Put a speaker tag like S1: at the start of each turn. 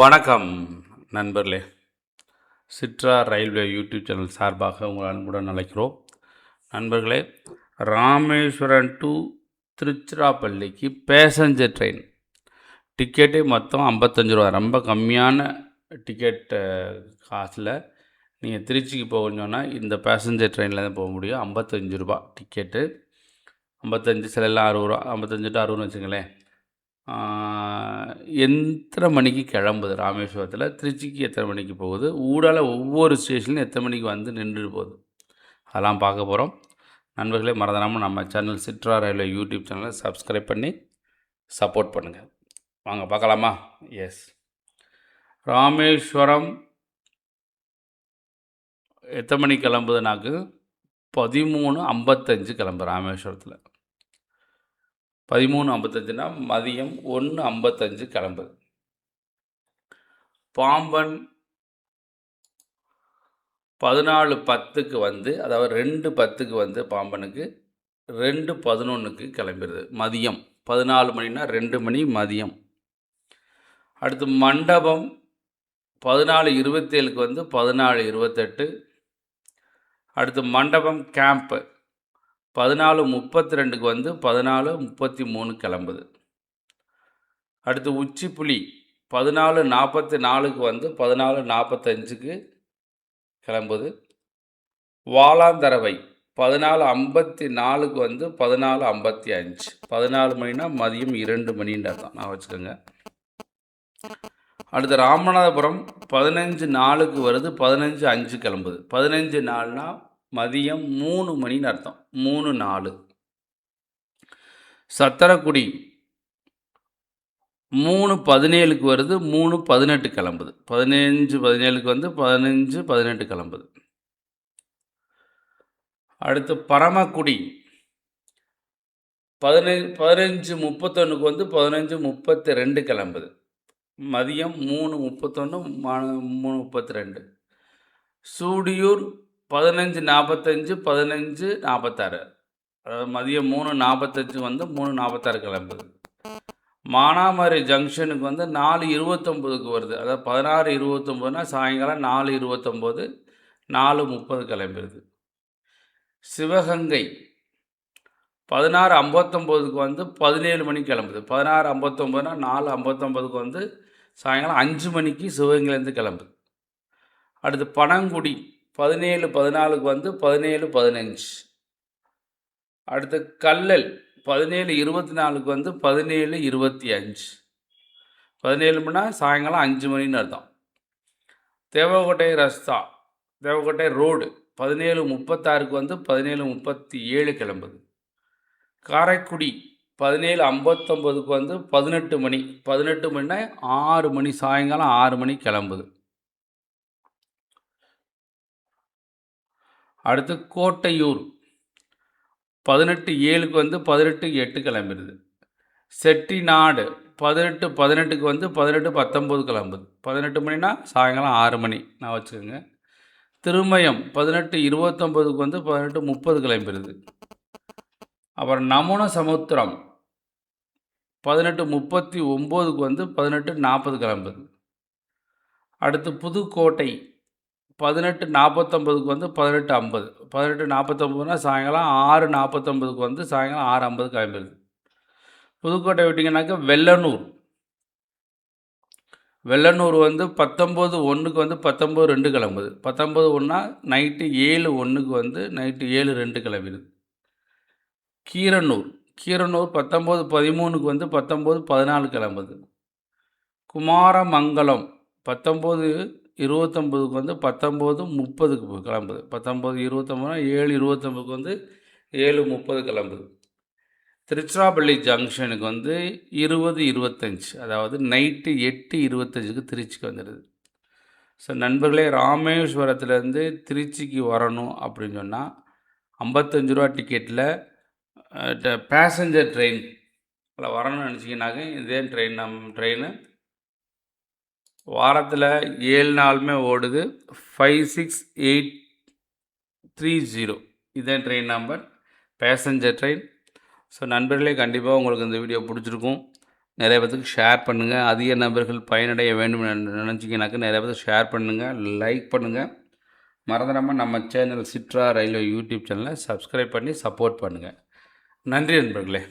S1: வணக்கம் நண்பர்களே. சிட்ரா railway YouTube channel சார்பாக உங்கள் அன்புடன் அழைக்கிறோம். நண்பர்களே ராமேஸ்வரன் டு திருச்சிராப்பள்ளிக்கு பேசஞ்சர் ட்ரெயின் டிக்கெட்டே மொத்தம் ஐம்பத்தஞ்சு ரூபா. ரொம்ப கம்மியான டிக்கெட்டை காசில் நீங்கள் திருச்சிக்கு போகணுன்னு சொன்னால் இந்த பேசஞ்சர் ட்ரெயினில் தான் போக முடியும். ஐம்பத்தஞ்சு ரூபா டிக்கெட்டு ஐம்பத்தஞ்சு சில எல்லாம் அறுபது ரூபா. ஐம்பத்தஞ்சு டு அறுபதுன்னு வச்சுங்களேன் எத்தனை மணிக்கு கிளம்புது ராமேஸ்வரத்தில்? திருச்சிக்கு எத்தனை மணிக்கு போகுது? ஊடால ஒவ்வொரு ஸ்டேஷன்லையும் எத்தனை மணிக்கு வந்து நின்றுட்டு போகுது? அதெல்லாம் பார்க்க போகிறோம் நண்பர்களே மறந்துடாமல் நம்ம சேனல் சிட்ரா ரயில்வே யூடியூப் சேனலை சப்ஸ்கிரைப் பண்ணி சப்போர்ட் பண்ணுங்கள் வாங்க பார்க்கலாமா? எஸ் ராமேஸ்வரம் எத்தனை மணிக்கு கிளம்புதுனாக்கு பதிமூணு ஐம்பத்தஞ்சு கிளம்பு ராமேஸ்வரத்தில். பதிமூணு ஐம்பத்தஞ்சுனா மதியம் ஒன்று ஐம்பத்தஞ்சு கிளம்புது. பாம்பன் பதினாலு பத்துக்கு வந்து அதாவது ரெண்டு பத்துக்கு வந்து பாம்பனுக்கு ரெண்டு பதினொன்றுக்கு கிளம்பிடுது மதியம். பதினாலு மணினா ரெண்டு மணி மதியம். அடுத்து மண்டபம் பதினாலு இருபத்தேழுக்கு வந்து பதினாலு இருபத்தெட்டு. அடுத்து மண்டபம் கேம்ப்பு. பதினாலு முப்பத்தி ரெண்டுக்கு வந்து பதினாலு முப்பத்தி மூணு கிளம்புது. அடுத்து உச்சிப்புலி பதினாலு நாற்பத்தி நாலுக்கு வந்து பதினாலு நாற்பத்தஞ்சுக்கு கிளம்புது. வாலாந்தரவை பதினாலு ஐம்பத்தி நாலுக்கு வந்து பதினாலு ஐம்பத்தி அஞ்சு பதினாலு மணினா மதியம் இரண்டு மணின்ற தான். நான் வச்சுக்கோங்க. அடுத்து ராமநாதபுரம் பதினஞ்சு நாளுக்கு வருது பதினஞ்சு அஞ்சு கிளம்புது. பதினஞ்சு நாள்னால் மதியம் மூணு மணின்னு அர்த்தம். மூணு நாலு. சத்திரக்குடி மூணு பதினேழுக்கு வருது. மூணு பதினெட்டு கிளம்புது. பதினஞ்சு பதினேழுக்கு வந்து பதினஞ்சு பதினெட்டு கிளம்புது. அடுத்து பரமக்குடி பதினஞ்சு பதினஞ்சு முப்பத்தொன்றுக்கு வந்து பதினஞ்சு முப்பத்தி ரெண்டு கிளம்புது. மதியம் மூணு முப்பத்தொன்று மூணு முப்பத்தி ரெண்டு சூடியூர் பதினஞ்சு நாற்பத்தஞ்சு பதினஞ்சு நாற்பத்தாறு அதாவது மதியம் மூணு நாற்பத்தஞ்சு வந்து மூணு நாற்பத்தாறு கிளம்புது. மானாமரி ஜங்ஷனுக்கு வந்து நாலு இருபத்தொம்போதுக்கு வருது. அதாவது பதினாறு இருபத்தொம்போதுனா சாயங்காலம் நாலு இருபத்தொம்போது நாலு முப்பது கிளம்பிடுது சிவகங்கை பதினாறு ஐம்பத்தொம்போதுக்கு வந்து பதினேழு மணிக்கு கிளம்புது. பதினாறு ஐம்பத்தொம்போதுனா நாலு ஐம்பத்தொம்போதுக்கு வந்து சாயங்காலம் அஞ்சு மணிக்கு சிவகங்கையிலேருந்து கிளம்புது. அடுத்து பனங்குடி பதினேழு பதினாலுக்கு வந்து பதினேழு பதினஞ்சு. அடுத்து கல்லல் பதினேழு இருபத்தி நாலுக்கு வந்து பதினேழு இருபத்தி அஞ்சு பதினேழு மணினா சாயங்காலம் அஞ்சு மணின்னு அர்த்தம். தேவகோட்டை ரஸ்தா தேவகோட்டை ரோடு பதினேழு முப்பத்தாறுக்கு வந்து பதினேழு முப்பத்தி ஏழு கிளம்புது. காரைக்குடி பதினேழு ஐம்பத்தொம்போதுக்கு வந்து பதினெட்டு மணி பதினெட்டு மணினா ஆறு மணி சாயங்காலம் ஆறு மணி கிளம்புது. அடுத்து கோட்டையூர். பதினெட்டு ஏழுக்கு வந்து பதினெட்டு எட்டு கிளம்பிடுது. செட்டிநாடு பதினெட்டு பதினெட்டுக்கு வந்து பதினெட்டு பத்தொம்போது கிளம்புது. பதினெட்டு மணினா சாயங்காலம் ஆறு மணி. நான் வச்சுக்கோங்க. திருமயம் பதினெட்டு இருபத்தொம்போதுக்கு வந்து பதினெட்டு முப்பது கிளம்பிடுது. அப்புறம் நமுன சமுத்திரம் பதினெட்டு முப்பத்தி ஒம்போதுக்கு வந்து பதினெட்டு நாற்பது கிளம்புது. அடுத்து புதுக்கோட்டை பதினெட்டு நாற்பத்தொம்பதுக்கு வந்து பதினெட்டு ஐம்பது. பதினெட்டு நாற்பத்தொம்பதுனா சாயங்காலம் ஆறு நாற்பத்தொம்பதுக்கு வந்து சாயங்காலம் ஆறு ஐம்பது கிளம்பிடுது. புதுக்கோட்டை விட்டிங்கனாக்கா வெள்ளனூர். வெள்ளனூர் வந்து பத்தொம்போது ஒன்றுக்கு வந்து பத்தொம்போது ரெண்டு கிளம்புது. பத்தொம்போது ஒன்றா நைட்டு ஏழு ஒன்றுக்கு வந்து நைட்டு ஏழு ரெண்டு கிளம்பிடுது. கீரனூர். கீரனூர் பத்தொம்போது பதிமூணுக்கு வந்து பத்தொம்போது பதினாலு கிளம்புது. குமாரமங்கலம். பத்தொம்போது இருபத்தொம்போதுக்கு வந்து பத்தொம்போது முப்பதுக்கு கிளம்புது. பத்தொம்போது இருபத்தொம்போதுனா ஏழு இருபத்தொம்போதுக்கு வந்து ஏழு முப்பது கிளம்புது. திருச்சிராப்பள்ளி ஜங்ஷனுக்கு வந்து இருபது இருபத்தஞ்சி அதாவது நைட்டு எட்டு இருபத்தஞ்சுக்கு திருச்சிக்கு வந்துடுது. ஸோ நண்பர்களே ராமேஸ்வரத்துலேருந்து திருச்சிக்கு வரணும் அப்படின்னு சொன்னால் ஐம்பத்தஞ்சு ரூபா டிக்கெட்டில் பேசஞ்சர் ட்ரெயின் அதில் வரணும்னு நினச்சிங்கனாக்க இதே ட்ரெயின் நம் ட்ரெயினு வாரத்தில் ஏழு நாளுமே ஓடுது. Five six eight three zero இதே train number passenger train so நண்பர்களே கண்டிப்பாக உங்களுக்கு இந்த வீடியோ பிடிச்சிருக்கும். நிறைய பேத்துக்கு ஷேர் பண்ணுங்கள் அதிக நபர்கள் பயனடைய வேண்டும் என்று நினச்சிங்கனாக்கா நிறைய பேருக்கு ஷேர் பண்ணுங்கள் லைக் பண்ணுங்கள் மறந்துடாமல் நம்ம சேனல் சிட்ரா ரயில்வே யூடியூப் சேனலை சப்ஸ்கிரைப் பண்ணி சப்போர்ட் பண்ணுங்கள் நன்றி நண்பர்களே.